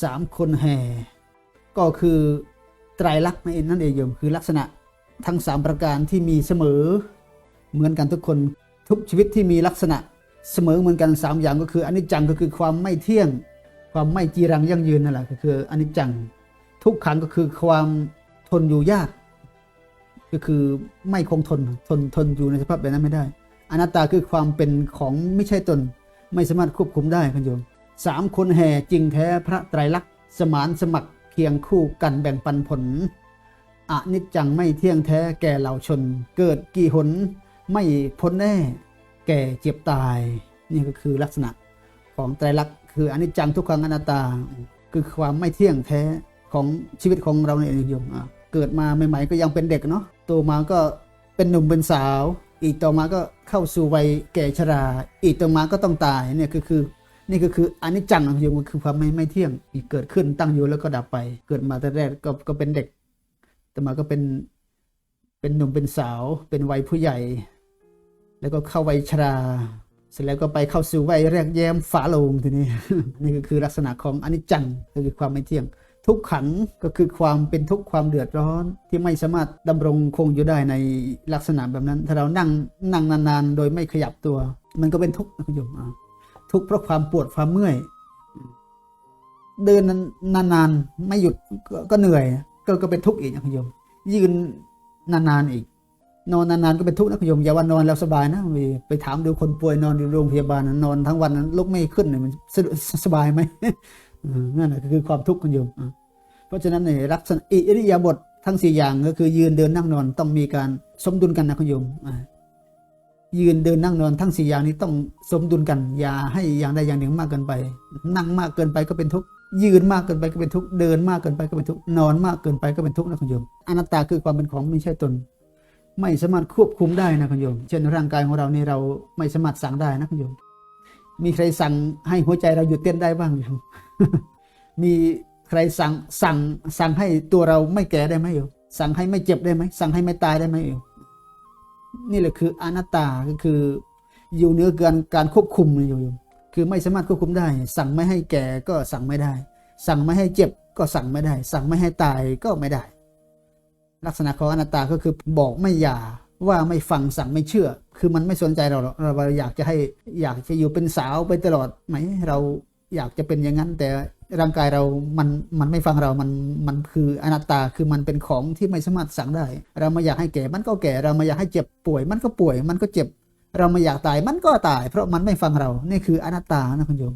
สามคนแห่ก็คือไตรลักษณ์นั่นเองนั่นเองโยมคือลักษณะทั้งสามประการที่มีเสมอ เหมือนกันทุกคนทุกชีวิตที่มีลักษณะเสมอเหมือนกันสามอย่างก็คืออนิจจังก็คือความไม่เที่ยง ความไม่จีรังยั่งยืนนั่นแหละก็คืออนิจจัง ทุกขังก็คือความทนอยู่ยาก ก็คือไม่คงทนทนทนอยู่ในสภาพแบบนั้นไม่ได้อนัตตาคือความเป็นของไม่ใช่ตน ไม่สามารถควบคุมได้คุณโยม สามคนแห่จริงแท้พระไตรลักษณ์สมานสมัครเคียงคู่กันแบ่งปันผลอนิจจังไม่เที่ยงแท้แก่เหล่าชน เกิดกี่หนไม่พ้นแน่ แก่เจ็บตาย นี่ก็คือลักษณะของไตรลักษณ์คืออนิจจังทุกขังอนัตตา คือความไม่เที่ยงแท้ของชีวิตของเราในเองโยมอะเกิดมาใหม่ๆก็ยังเป็นเด็กเนาะโตมาก็เป็นหนุ่มเป็นสาว อีกต่อมาก็เข้าสู่วัยแก่ชรา อีกต่อมาก็ต้องตายเนี่ยคือ นี่ก็คืออนิจจังนะโยมก็คือความไม่ไม่เที่ยงมีเกิดขึ้นตั้งอยู่แล้วก็ดับไป เกิดมาแต่แรกก็ก็เป็นเด็กต่มาก็เป็นเป็นหนุ่มเป็นสาว เป็นวัยผู้ใหญ่ แล้วก็เข้าวัยชรา เสร็จแล้วก็ไปเข้าสู่วัยแรกแย้มฝาโลงทีนี้ นี่ก็คือลักษณะของอนิจจังก็คือความไม่เที่ยง ทุกขันก็คือความเป็นทุกข์ความเดือดร้อนที่ไม่สามารถดำรงคงอยู่ได้ในลักษณะแบบนั้น ถ้าเรานั่งนั่งนานๆ โดยไม่ขยับตัว มันก็เป็นทุกข์นะคุณโยมอ่า ทุกข์เพราะความปวดความเมื่อย เดินนานๆไม่หยุดก็เหนื่อย ก็ก็เป็นทุกข์อีกนะคุณโยม ยืนนานๆอีก นอนนานๆก็เป็นทุกข์นะคุณโยมอย่าว่านอนแล้วสบายนะไปถามดูคนป่วยนอนอยู่โรงพยาบาลนอนทั้งวันนั้นลุกไม่ขึ้นเนี่ยมันสะดวกสบายไหมนั่นแหละคือความทุกข์คุณโยมเพราะฉะนั้นในลักษณะอิริยาบถทั้งสี่อย่างก็คือยืนเดินนั่งนอนต้องมีการสมดุลกันนะคุณโยมอ ยืนเดินนั่งนอนทั้งสี่อย่างนี้ต้องสมดุลกัน อย่าให้อย่างใดอย่างหนึ่งมากเกินไป นั่งมากเกินไปก็เป็นทุกข์ยืนมากเกินไปก็เป็นทุกข์เดินมากเกินไปก็เป็นทุกข์นอนมากเกินไปก็เป็นทุกข์นะคุณโยมอนัตตาคือความเป็นของไม่ใช่ตน ไม่สามารถควบคุมได้นะคุณโยม เช่นร่างกายของเรานี่เราไม่สามารถสั่งได้นะคุณโยม มีใครสั่งให้หัวใจเราหยุดเต้นได้บ้างโยมมีใครสั่งสั่งสั่งให้ตัวเราไม่แก่ได้ไหมโยมสั่งให้ไม่เจ็บได้ไหมสั่งให้ไม่ตายได้ไหมโยม นี่แหละคืออนัตตาก็คืออยู่เหนือการการควบคุมนะโยมคือไม่สามารถควบคุมได้ สั่งไม่ให้แก่ก็สั่งไม่ได้ สั่งไม่ให้เจ็บก็สั่งไม่ได้ สั่งไม่ให้ตายก็ไม่ได้ ลักษณะของอนัตตาก็คือบอกไม่หย่าว่าไม่ฟังสั่งไม่เชื่อ คือมันไม่สนใจเราเราอยากจะให้อยากจะอยู่เป็นสาวไปตลอดไหมเราอยากจะเป็นอย่างนั้นแต่ ร่างกายเรา มัน มันไม่ฟังเรา มัน มันคืออนัตตา คือมันเป็นของที่ไม่สามารถสั่งได้ เราไม่อยากให้แก่ มันก็แก่ เราไม่อยากให้เจ็บป่วย มันก็ป่วย มันก็เจ็บ เราไม่อยากตาย มันก็ตาย เพราะมันไม่ฟังเรา นี่คืออนัตตานะคุณโยม